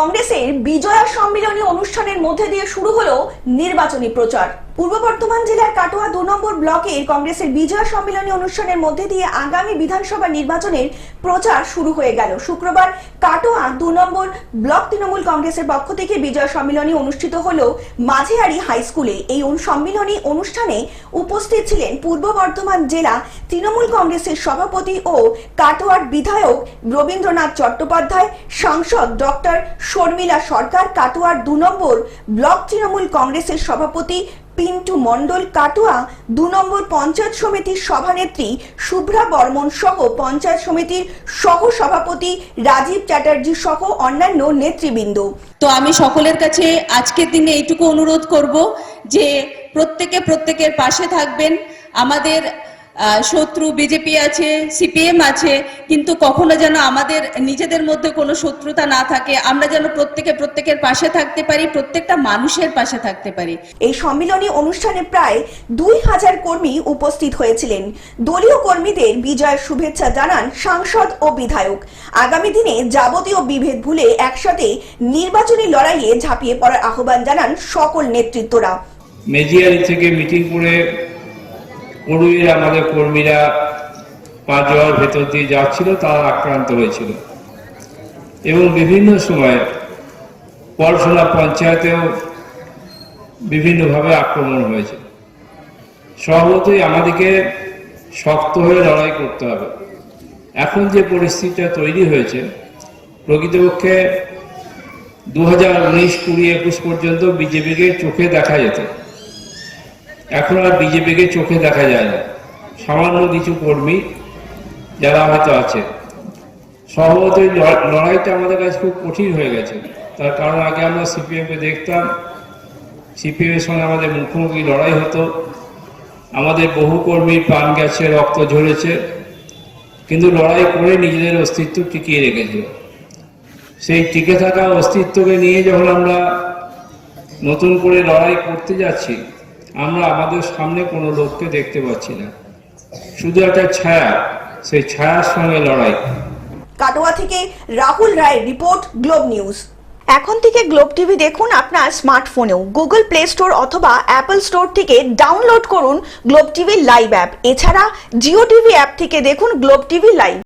কংগ্রেসের বিজয়া সম্মিলনী অনুষ্ঠানের মধ্যে দিয়ে শুরু হলো নির্বাচনী প্রচার। পূর্ব বর্ধমান জেলার কাটোয়া দু নম্বর ব্লকের কংগ্রেসের বিজয়া সম্মিলনী অনুষ্ঠানের মধ্যে দিয়ে আগামী বিধানসভা নির্বাচনের প্রচার শুরু হয়ে গেল। শুক্রবার কাটোয়া দু নম্বর ব্লক তৃণমূল কংগ্রেসের পক্ষ থেকে বিজয়া সম্মিলনী অনুষ্ঠিত হলো মাঝেহারি হাই স্কুলে। এই সম্মিলনী অনুষ্ঠানে উপস্থিত ছিলেন পূর্ব বর্ধমান জেলা তৃণমূল কংগ্রেসের সভাপতি ও কাটোয়ার বিধায়ক রবীন্দ্রনাথ চট্টোপাধ্যায়, সাংসদ ডক্টর শর্মিলা সরকার, কাটোয়ার দু নম্বর ব্লক তৃণমূল কংগ্রেসের সভাপতি পিন্টু মণ্ডল কাটোয়া দু নম্বর পঞ্চায়েত সমিতির সভানেত্রী শুভ্রা বর্মন সহ পঞ্চায়েত সমিতির সহ সভাপতি রাজীব চ্যাটার্জি সহ অন্যান্য নেতৃবৃন্দ। তো আমি সকলের কাছে আজকের দিনে এইটুকু অনুরোধ করব যে প্রত্যেকে প্রত্যেকের পাশে থাকবেন। আমাদের শত্রু বিজেপি আছে সিপিএম আছে কিন্তু কখনো যেন আমাদের নিজেদের মধ্যে কোনো শত্রুতা না থাকে আমরা যেন প্রত্যেকে প্রত্যেকের পাশে থাকতে পারি প্রত্যেকটা মানুষের পাশে থাকতে পারি। এই সম্মিলনী অনুষ্ঠানে প্রায় দুই হাজার কর্মী উপস্থিত হয়েছিলেন। দলীয় কর্মীদের বিজয়ের শুভেচ্ছা জানান সাংসদ ও বিধায়ক। আগামী দিনে যাবতীয় বিভেদ ভুলে একসাথে নির্বাচনী লড়াইয়ে ঝাঁপিয়ে পড়ার আহ্বান জানান সকল নেতৃত্বরা। মেজিয়ারি থেকে মিটিং করে কর্মীরা আমাদের কর্মীরা পা জোয়ার ভেতর দিয়ে যাচ্ছিল, তারা আক্রান্ত হয়েছিল। এবং বিভিন্ন সময় পড়াশোনা পঞ্চায়েতেও বিভিন্নভাবে আক্রমণ হয়েছে। স্বভাবতই আমাদেরকে শক্ত হয়ে লড়াই করতে হবে। এখন যে পরিস্থিতিটা তৈরি হয়েছে, প্রকৃতপক্ষে দু হাজার উনিশ কুড়ি একুশ পর্যন্ত বিজেপিকে চোখে দেখা যেত। এখন আর বিজেপিকে চোখে দেখা যায় না। সামান্য কিছু কর্মী যারা হয়তো আছে। সম্ভবত লড়- লড়াইটা আমাদের কাছে খুব কঠিন হয়ে গেছে। তার কারণ আগে আমরা সিপিএমকে দেখতাম। সিপিএম এর সঙ্গে আমাদের মুখোমুখি লড়াই হতো। আমাদের বহু কর্মীর প্রাণ গেছে, রক্ত ঝরেছে। কিন্তু লড়াই করে নিজেদের অস্তিত্ব টিকিয়ে রেখেছিল সেই টিকে থাকা অস্তিত্বকে নিয়ে যখন আমরা নতুন করে লড়াই করতে যাচ্ছি আমরা আমাদের সামনে কোনো লোককে দেখতে পাচ্ছি না। শুধু একটা ছায়া সেই ছায়ার সঙ্গে লড়াই। কাটোয়া থেকে রাহুল রায়ের রিপোর্ট গ্লোব নিউজ। এখন থেকে গ্লোব টিভি দেখুন আপনার স্মার্টফোনেও। গুগল প্লে স্টোর অথবা অ্যাপল স্টোর থেকে ডাউনলোড করুন গ্লোব টিভি লাইভ অ্যাপ। এছাড়া জিও টিভি অ্যাপ থেকে দেখুন গ্লোব টিভি লাইভ।